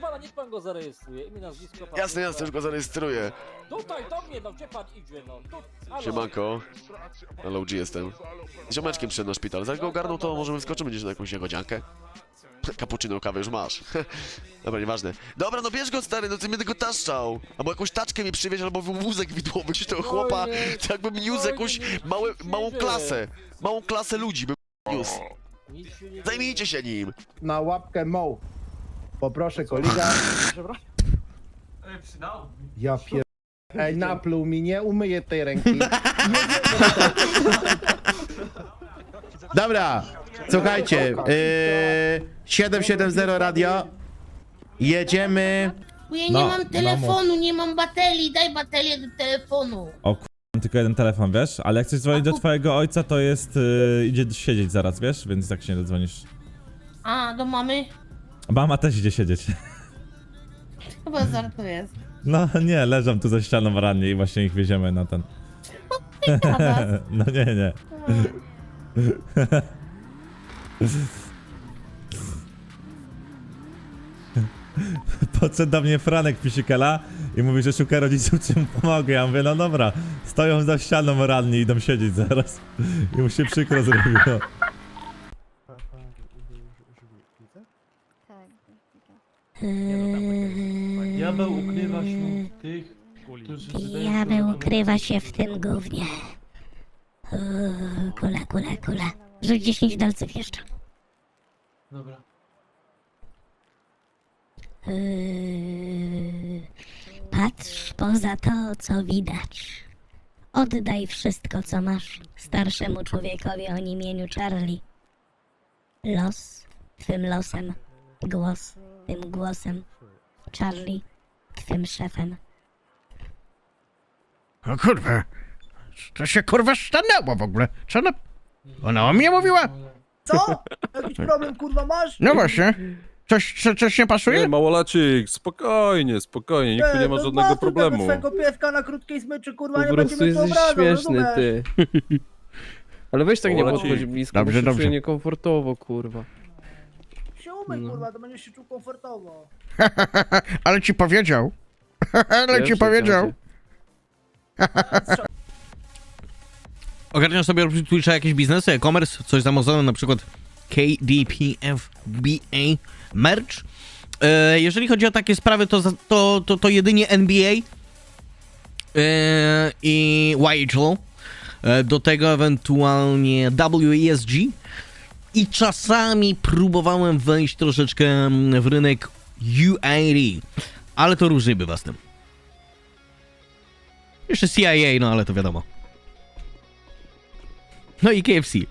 Pana, niech pan go zarejestruje. Imię, nazwisko, pan. Jasne, jasne, już go zarejestruję. Tutaj, do mnie, no, gdzie pan idzie, no? Tu, halo. Siemanko. Na low G jestem. Z ziomeczkiem przyszedł na szpital. Zanim go ogarnął, to możemy wskoczymy gdzieś na jakąś jagodziankę. Cappuccino, kawę już masz. Dobra, nieważne. Dobra, no bierz go stary, no ty mnie tego taszczał. Albo jakąś taczkę mi przywieź, albo wózek widłowy, gdzieś tego chłopa. To jakbym niósł jakąś małe, małą klasę. Małą klasę ludzi bym niósł. Nic się nie Zajmijcie się nim. Na łapkę moł. Poproszę kolega. Ej, przydało mi. Ja pier... Ej, napluł mi, nie umyję tej ręki. Dobra, słuchajcie, yy, 770 radio, jedziemy, Bo ja No, nie mam telefonu, nie mam baterii, daj baterię do telefonu. O kur... mam tylko jeden telefon, wiesz? Ale jak chcesz dzwonić do twojego ojca, to jest... Yy, idzie siedzieć zaraz, wiesz? Więc tak się nie dodzwonisz. A, do mamy? Mama też idzie siedzieć. Chyba żartujesz. No nie, leżą tu za ścianą rannie i właśnie ich wieziemy na ten... Gadasz. No nie, nie. Podszedł do mnie Franek Pisikela i mówi, że szuka rodziców, czym pomogę. Ja mówię, no dobra, stoją za ścianą ranni i idą siedzieć zaraz. I mu się przykro zrobiło. Diabeł ukrywa się w tych, którzy wydają Diabeł ukrywa się w tym gównie. Uuu, Kula, kula, kula. Rzuć 10 dolców jeszcze. Dobra. Yy, Patrz poza to, co widać. Oddaj wszystko, co masz starszemu człowiekowi o imieniu Charlie. Los twym losem, głos tym głosem. Charlie twym szefem. O kurwa, to się kurwa stanęło w ogóle, co ona, ona o mnie mówiła? Co? Jakiś problem kurwa masz? No właśnie, coś, co, coś nie Nie, pasuje? małolacik, spokojnie, spokojnie, nikt tu nie ma to żadnego złapuj problemu. Tego swego pieska na krótkiej smyczy, kurwa, Po nie prostu będziemy tu jesteś obrażał, śmieszny, rozumiesz? ty. Ale weź tak nie Ola ci- podchodź blisko, Dobrze, bo się dobrze. czuję niekomfortowo, kurwa. Umyj, No. kurwa, to będziesz się czuł komfortowo. Ale ci powiedział, ale ci powiedział. Ogarniasz sobie oprócz Twitcha jakieś biznesy, e-commerce, coś z Amazonu, na przykład KDPFBA merch. E, jeżeli chodzi o takie sprawy, to, za- to, to, to jedynie NBA e, i YHL. E, do tego ewentualnie WESG. I czasami próbowałem wejść troszeczkę w rynek UAD. Ale to różnie bywa z tym. Jeszcze CIA, no ale to wiadomo. No i KFC.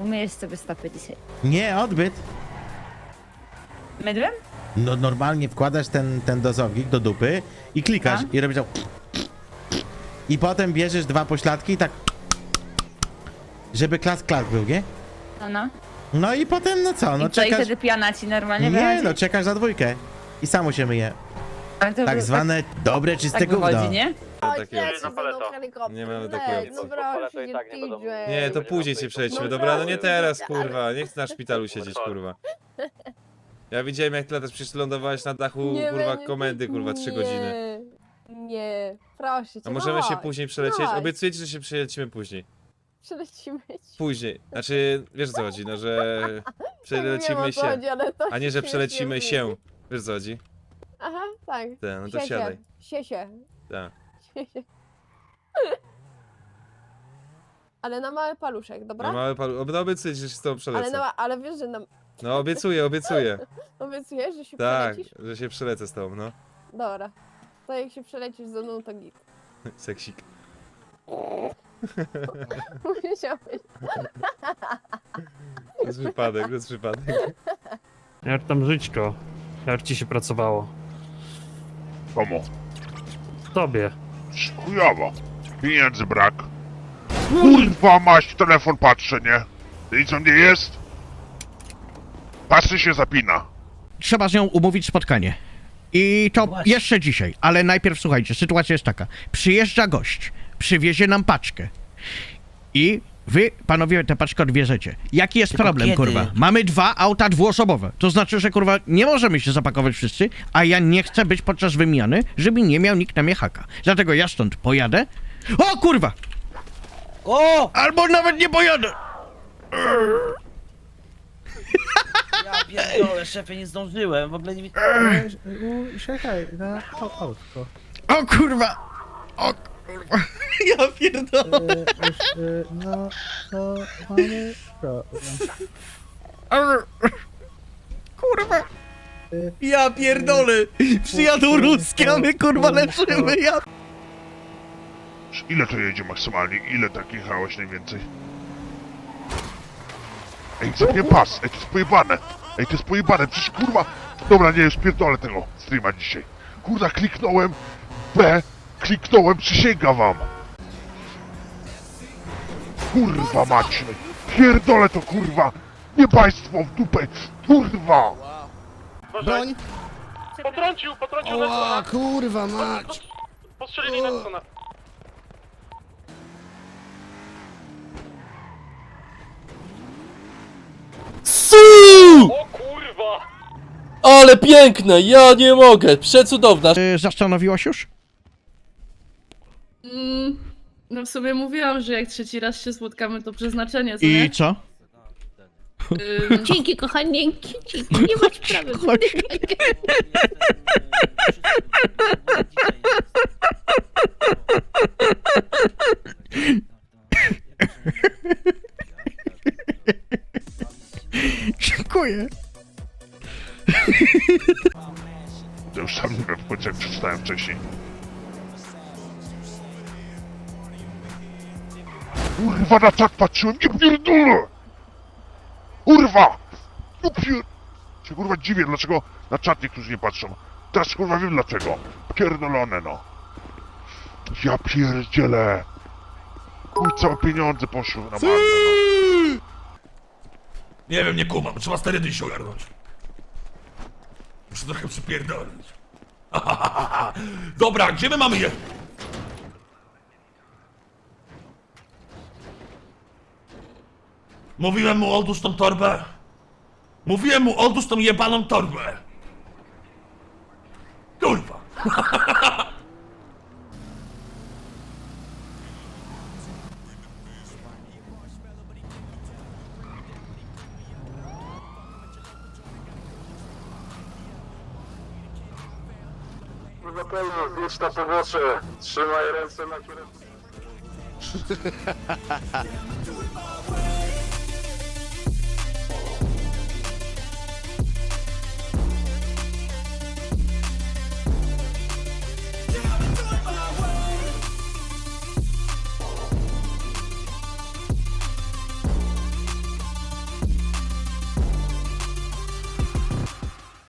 Umiesz sobie stopy dzisiaj. Nie, odbyt. Mydłem? No normalnie wkładasz ten, ten dozownik do dupy i klikasz i robisz tak. I potem bierzesz dwa pośladki i tak. Żeby klas klas był, nie? No, no. No i potem no co, no I co, i czekasz. wtedy piana ci normalnie Nie, wychodzi? no czekasz za dwójkę. I samo się myje. Ale to Tak wy- zwane dobre, czyste tak gówno. wychodzi, nie? Takiego. Nie mamy takiej opcji. Nie, to później się przejdźmy, dobra? No nie teraz, kurwa, nie chcę na szpitalu siedzieć, kurwa. Ja widziałem jak ty latasz, przecież lądowałeś na dachu, kurwa, komendy, kurwa, trzy godziny. Nie, proszę cię. A możemy się później przelecieć? Obiecuję ci, że się przelecimy później. Przelecimy ci. Później. Znaczy, wiesz o co chodzi, no że przelecimy się, a nie, że przelecimy się. Wiesz o co chodzi? Aha, tak. Tak, no to. Siesie. Tak. Siesie. Ale na mały paluszek, dobra? No mały palu... No obiecuję że się z tobą ale, przelecę. na, ale wiesz, że nam... No obiecuję, obiecuję. Obiecujesz, że się Tak, przelecisz? że się przelecę z tobą, no. Dobra. To jak się przelecisz ze mną, to git. Seksik. Musiałeś. To jest przypadek, to jest przypadek. Jak tam żyćko? Jak ci się pracowało? Komu? Tobie. Chujowo. Pieniędzy brak. Kurwa maść, w telefon patrzę, nie? I co nie jest? Pasy się zapina. Trzeba z nią umówić spotkanie. I to jeszcze dzisiaj, ale najpierw słuchajcie, sytuacja jest taka. Przyjeżdża gość, przywiezie nam paczkę. I Wy, panowie, te paczki odbierzecie. Jaki jest problem, kurwa? Mamy dwa auta dwuosobowe. To znaczy, że kurwa nie możemy się zapakować wszyscy, a ja nie chcę być podczas wymiany, żeby nie miał nikt na mnie haka. Dlatego ja stąd pojadę. O kurwa! O! Albo nawet nie pojadę! Ja pierdolę, szefie, nie zdążyłem, w ogóle nie... Czekaj, na autko. O kurwa! O kurwa! Ja pierdolę! No, to mamy problem. Kurwa! Ja pierdolę! Przyjadą ruskie, a my kurwa leczymy, ja... Ile to jedzie maksymalnie? Ile tak jechałeś najwięcej? Ej, zapnie pas! Ej, to jest pojebane! Ej, to jest pojebane, przecież kurwa... Dobra, nie, już pierdolę tego streama dzisiaj. Kurwa, kliknąłem B, kliknąłem, przysięgam wam! Kurwa mać! Pierdolę to kurwa! Nie państwo w dupę! Kurwa! Broń! Potrącił, potrącił O kurwa mać! Postrzelili Nelsona. O kurwa! Ale piękne, ja nie mogę, przecudowna. Y, Zastanowiłaś już? No w sumie mówiłam, że jak trzeci raz się spotkamy, to przeznaczenie, co I co? Ym, Dzięki, kochanieńki, dzięki, nie masz sprawy. Dziękuję. To już sam nie wiem jak przeczytałem wcześniej. Kurwa na czat patrzyłem, nie pierdolę! Kurwa! Nie pier... Się kurwa dziwię, dlaczego na czat niektórzy nie patrzą. Teraz kurwa wiem dlaczego. Pierdolone no. Ja pierdzielę. Chuj, całe pieniądze poszły na marne no. Nie wiem, nie kumam, trzeba sterydy się ogarnąć. Muszę trochę przypierdolić. Dobra, gdzie my mamy je? Mówiłem mu odłóż tą torbę. Mówiłem mu odłóż tą jebaną torbę. Kurwa. Na pewno, zjedź na pobocze. Trzymaj ręce na kierownicy.